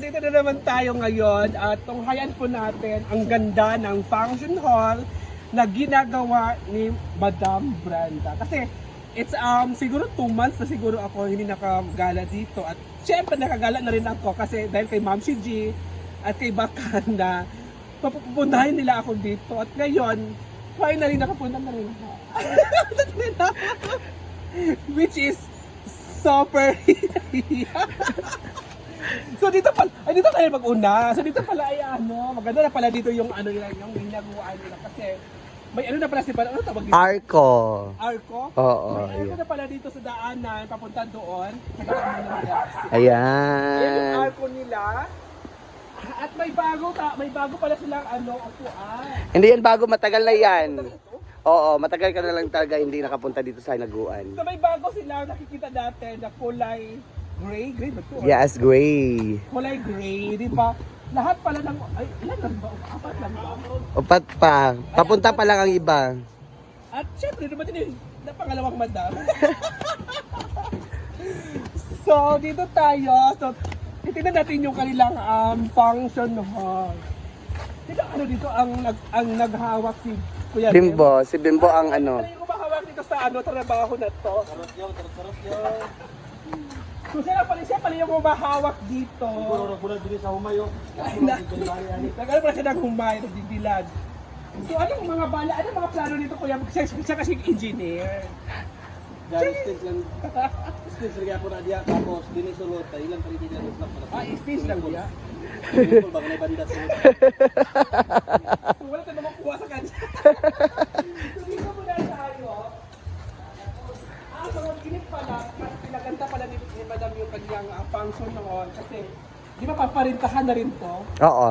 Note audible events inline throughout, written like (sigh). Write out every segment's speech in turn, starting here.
dito na naman tayo ngayon at tunghayan po natin ang ganda ng function hall na ginagawa ni Madam Brenda. Kasi it's um siguro two months na siguro ako hindi nakagala dito at syempre nakagala na rin ako kasi dahil kay Ma'am si G at kay Bakan (laughs) na papupuntahin nila ako dito at ngayon finally nakapunta na rin ako. (laughs) Which is super (laughs) So dito pala, ay dito tayo mag-una. So dito pala ay ano, maganda na pala dito yung ano nila, yung ginagawa nila kasi may ano na pala si ano tawag dito? Arco. Arco? Oo, may arco ayan. na pala dito sa daanan, papunta doon. Sa daanan nila. Ayan yung Ayan. arco nila. At may bago ta, may bago pala silang ano, upuan. Hindi yan bago, matagal na yan. Oo, matagal ka na lang talaga hindi nakapunta dito sa Naguan. So may bago sila nakikita natin na kulay gray, gray ba ito? Yes, gray. Kulay gray, di ba? Lahat pala ng, ay, ilan lang ba? Apat lang ba? Upat pa. Papunta pa lang ang iba. At syempre, naman din yung na pangalawang madam. (laughs) so, dito tayo. So, titignan natin yung kanilang um, function hall. Dito, ano dito, ang, nag, ang naghawak si Kuya Bim. Bimbo, si Bimbo ang ano. Ano yung umahawak dito sa ano, trabaho na to? So, (laughs) siya pala, siya pala yung umahawak dito. Bulan dili sa humayo. Nag-ano pala siya ng humay, nagdidilag. So, anong mga bala, anong mga plano nito, Kuya? Siya, siya kasi engineer. Dari stage lang. Stage lagi ako na dia tapos dini sulod tay ilang kali dia lang para. Ah, space lang niya. Kung bang may banda sa. (laughs) Wala ka naman kuha sa kanya. (laughs) kanyang uh, function noon kasi di ba paparintahan na rin to? Oo.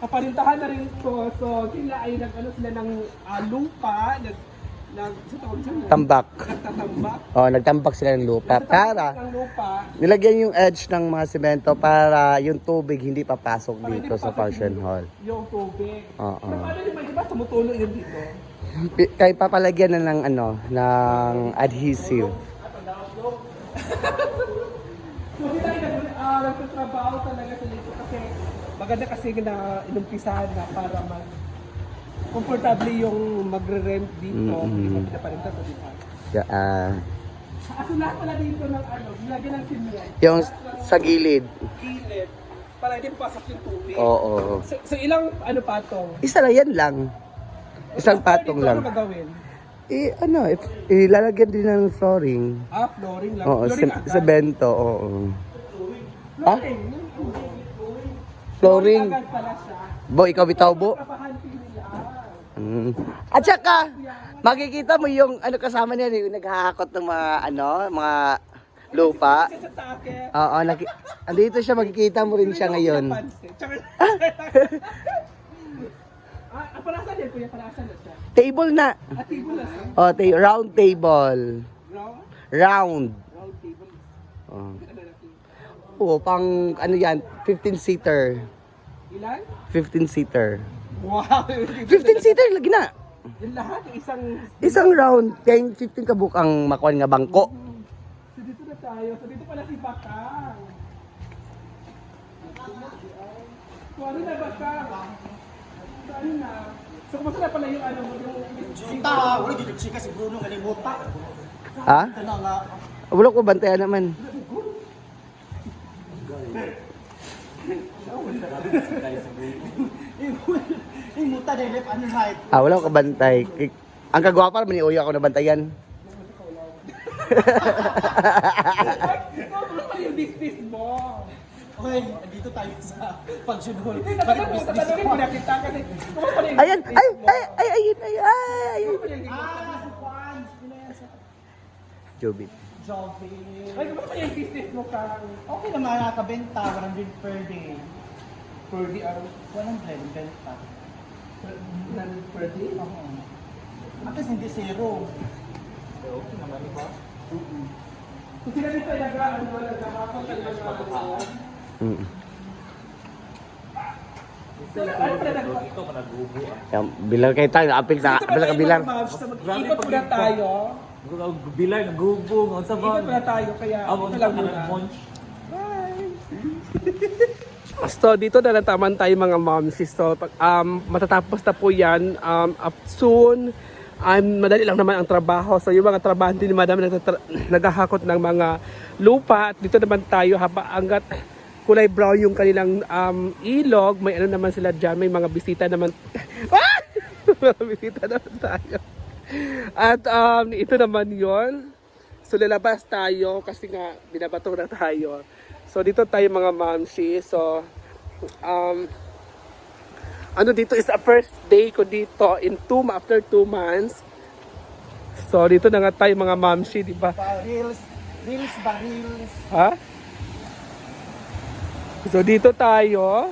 Paparintahan na rin to. So, sila ay nag, ano, sila ng ah, lupa, nag, nag, sa tawag dyan? Tambak. Nagtatambak. Oh, nagtambak sila ng lupa para ng lupa. nilagyan yung edge ng mga semento para yung tubig hindi papasok para hindi dito sa papasok function yung- hall. Yung tubig. Oo. Pero paano naman, di ba tumutulo yun dito? Kaya papalagyan na ng ano, ng adhesive. Sila ay nag, uh, nagtatrabaho talaga sa dito kasi maganda kasi na inumpisahan na para mag komportable yung magre-rent dito. Mm-mm. Hindi pa pinaparinta to, di ba? Yeah, ah, Ah, so lahat pala dito ng ano, nilagyan ng cement. yung sa gilid. Gilid. Para hindi pasok yung tubig. Oo. So, so ilang ano patong? Isa lang yan lang. Isang patong dito, lang. Ano gagawin? Eh, ano, if, ilalagyan din ng flooring. Ah, flooring lang. Oo, flooring se- agad. semento, oo. Ah? Flooring. Flooring. pala siya. Bo, ikaw bitaw, bo. Mm. At saka, makikita mo yung ano kasama niya, yung naghahakot ng mga ano, mga lupa. Sa. Oo, naki andito siya, makikita mo rin siya ngayon. (laughs) (laughs) Ah, ah, parasan yan, kuya, parasan na siya. Table na. At table na siya. Oh, ta- round table. Round, Round. round table. Oh. Oo, pang ano yan, 15-seater. Ilan? 15-seater. Wow! (laughs) 15-seater, lagi na. Yung lahat, isang... Isang round, kaya 15 kabuk ang makuha nga bangko. So dito na tayo. So dito pala si Bakang. So ano na Bakang? So na? So kumusta na pala yung ano mo, yung... Ta, wala gid chika si Bruno kalimutan. Ha? Wala ko bantayan naman. imuta day left and right. Ah, wala ko kabantay. Ki- Ang kagwapa naman ni Uyo ako nabantayan. Ito, ano pala yung business mo? Okay, dito tayo sa function hall. Hindi, Bakit tatanungin mo? mo na kita kasi business ay, ay, ay, ay, ay, ay, ay, Kumusta pala yung business mo? Ah, Jobit. Joby. Ay, kumusta pala yung business mo kang Okay naman, nakakabenta, 100 per day. per day araw? 100 benta. Per, day? Oo. Least hindi zero. So sila dito ay nag ano, nagkakakot talaga ng mga Mm. So, ano pala nag Yan, bilang kayo tayo, apil sa, bilang ka bilang. Ikot muna tayo. Bilang, nagubong, ang Ikot sabang. muna tayo, kaya Amo, ito lang ang muna. munch. Bye! (laughs) So, dito na nataman tayo mga momsies. So, pag- um, matatapos na po yan um, up soon. Um, madali lang naman ang trabaho. So, yung mga trabahante ni Madam nagtatra- naghahakot ng mga lupa. At dito naman tayo haba hanggat kulay brown yung kanilang um, ilog. May ano naman sila dyan. May mga bisita naman. (laughs) Ah! (laughs) mga bisita naman tayo. At um, ito naman yon So lalabas tayo kasi nga binabato na tayo. So dito tayo mga mamsi. So um ano dito is a first day ko dito in two after two months. So dito na nga tayo mga mamsi, di ba? Reels, reels ba, reels? Ha? So dito tayo.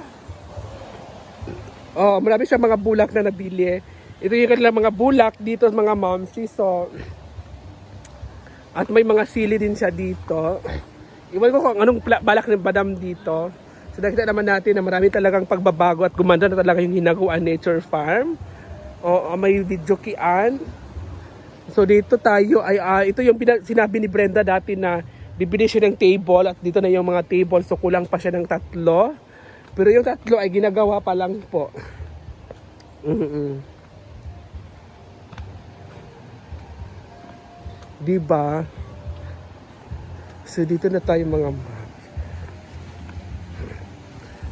Oh, marami siyang mga bulak na nabili. Ito yung kanilang mga bulak dito mga momsi. So at may mga sili din siya dito. Iwan ko kung anong balak ng badam dito. So nakita naman natin na marami talagang pagbabago at gumanda na talaga yung Hinaguan Nature Farm. O may video kian. So dito tayo ay ah, ito yung sinabi ni Brenda dati na bibili siya ng table at dito na yung mga table so kulang pa siya ng tatlo. Pero yung tatlo ay ginagawa pa lang po. mm Diba? So dito na tayo mga.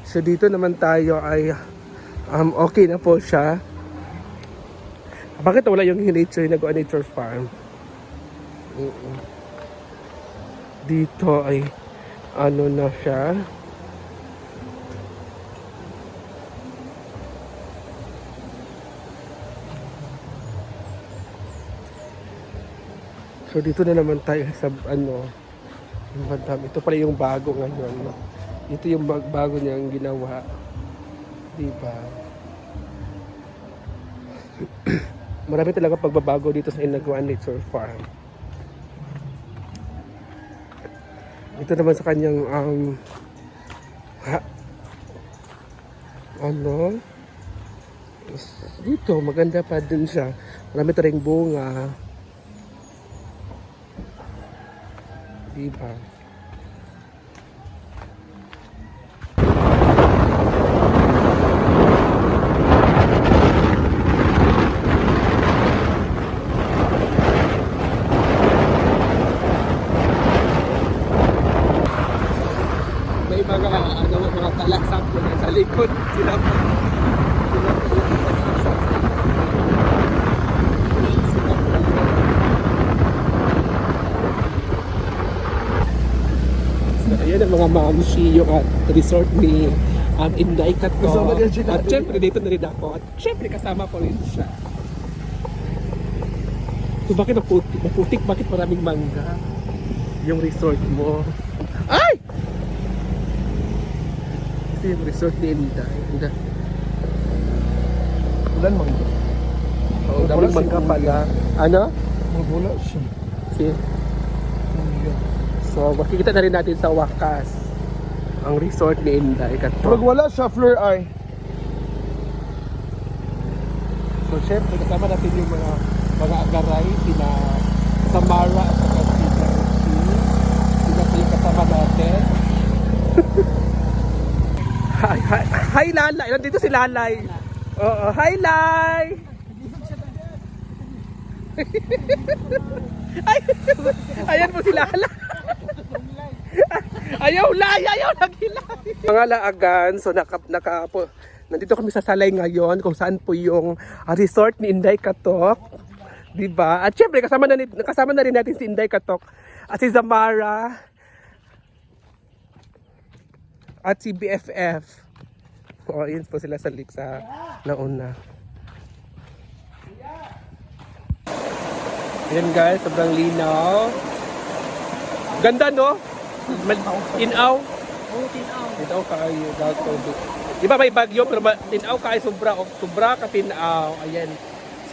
So dito naman tayo ay um, okay na po siya. Bakit wala yung nature nag nature farm? Mm-mm. Dito ay ano na siya. So dito na naman tayo sa ano yung. Ito pala yung bago ngayon. no? Ito yung bag- bago niyang ginawa. Diba? (clears throat) Marami talaga pagbabago dito sa Inaguan Nature Farm. Ito naman sa kanyang um, ha, ano dito maganda pa din siya. Marami taring bunga. Diba? may mga ano mga talasap na sa likod sila pa sila pa yung talasap. Sila pa So, ayan ang mga mamshi yung at resort ni um, Inday Kato. Kasama. At syempre dito na rin ako. At syempre kasama ko rin siya. So bakit maputik? Maputik? Bakit maraming mangga? Yung resort mo. Ay! Ito yung resort ni Inday. Inday. Ulan mang. Oo, daming mangga pala. Ano? Mabula siya. See? So, makikita na rin natin sa wakas ang resort ni Inday Pag Kato. wala siya, Fleur eye. So, syempre, kasama natin yung mga mga agaray, sina Samara at saka si Darcy. Sila po yung kasama natin. (laughs) hi, hi, hi, Lalay. Nandito si Lalay. Oo, hi, Lay. (laughs) Ay, (laughs) ayan po si Lalay. Ayaw lay, ayaw naghilay. Mga laagan, so naka, naka po, nandito kami sa Salay ngayon kung saan po yung ah, resort ni Inday Katok. 'Di ba? At syempre kasama na, kasama na rin natin si Inday Katok at si Zamara at si BFF. O, yun po sila sa lik sa nauna. Ayan guys, sobrang linaw. Ganda no? Tinaw. Oo, tinaw. Tinaw kayo, daw tubig. Di ba may bagyo pero tinaw kayo sobra, o- sobra ka tinaw. Ayan,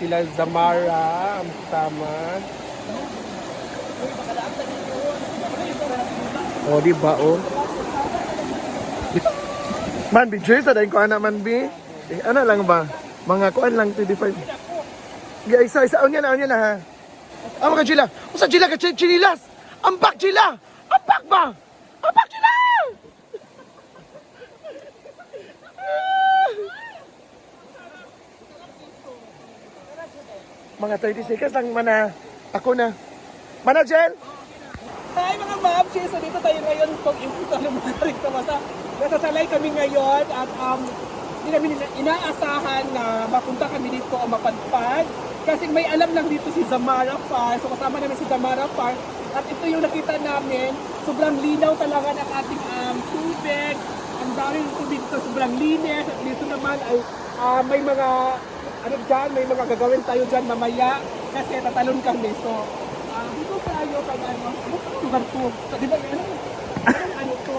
sila Zamara, ang kasama. O, di ba, oh? Man, bi Jay, sa ko anak man, bi. Eh, ano lang ba? Mga kuan lang, 25. Yeah, isa, isa. Aun yan, aun yan na, ha? Ah, mga Jila. Usa Jila ka, Ch- chinilas. Ambak, Jila. Opak ba? Opak sila! mga 30 seconds lang mana ako na. Mana Jen? Hi mga ma'am, so dito tayo ngayon kung imputan ng mga rin sa masa. Nasasalay kami ngayon at um, hindi namin ina- inaasahan na mapunta kami dito o mapadpad. Kasi may alam lang dito si Zamara Park. So kasama namin si Zamara Park. At ito yung nakita namin. Sobrang linaw talaga ng ating um, tubig. Ang daming tubig dito, sobrang linis. At dito naman ay ah, may mga ano dyan, may mga gagawin tayo dyan mamaya. Kasi tatalon kami. So, ah, dito tayo pag ano, ano lugar to? So, di ba, ano, ano, ano to?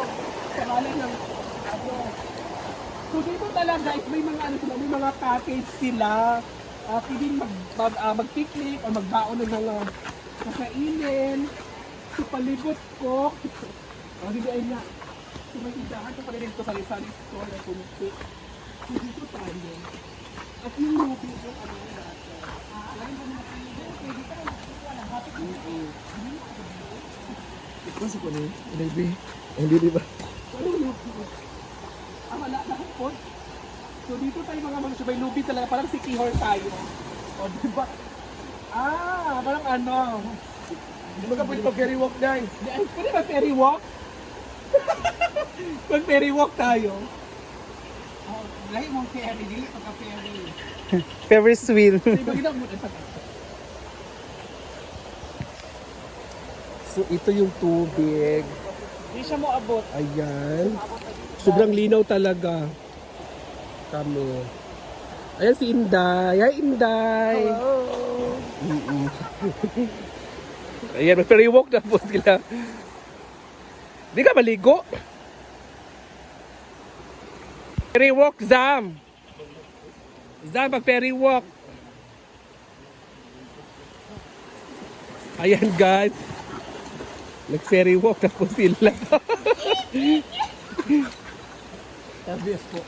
Pangalan ng, So dito talaga guys, may mga ano sila, may mga package sila. Uh, pwedeng mag, mag, ah, mag-picnic o magbaon ng mga kakainin. So palibot ko. Oh, hindi ay nga. So may tindahan ko pala dito sa Rizal Store na kumpi. So dito tayo. At yung ruby yung ano yung dati. Ah, alam mo mga pinili. Pwede tayo. Ito sa kuno. Baby. Hindi di ba? Ano yung? Ah, wala na po. So dito tayo mga mga sabay lubi talaga, parang si Kihor tayo. O, di ba? Ah, parang ano. Di ba ka pwede mag-ferry walk ay, Pwede ba ferry walk? (laughs) Pag ferry walk tayo. Oh, lahi mong ferry, dili pagka ferry. (laughs) Ferris wheel. Mo? So ito yung tubig. Hindi siya mo abot. Ayan. Sobrang linaw talaga. Kami. Ayan si Inday. Hi, Inday. Mm-mm. (laughs) Ayan, may ferry walk na po sila. Di ka maligo? Ferry walk, Zam. Zam, pag ferry walk. Ayan, guys. Nag-ferry walk na po sila. (laughs) Sabi po.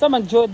Sa man, Jod.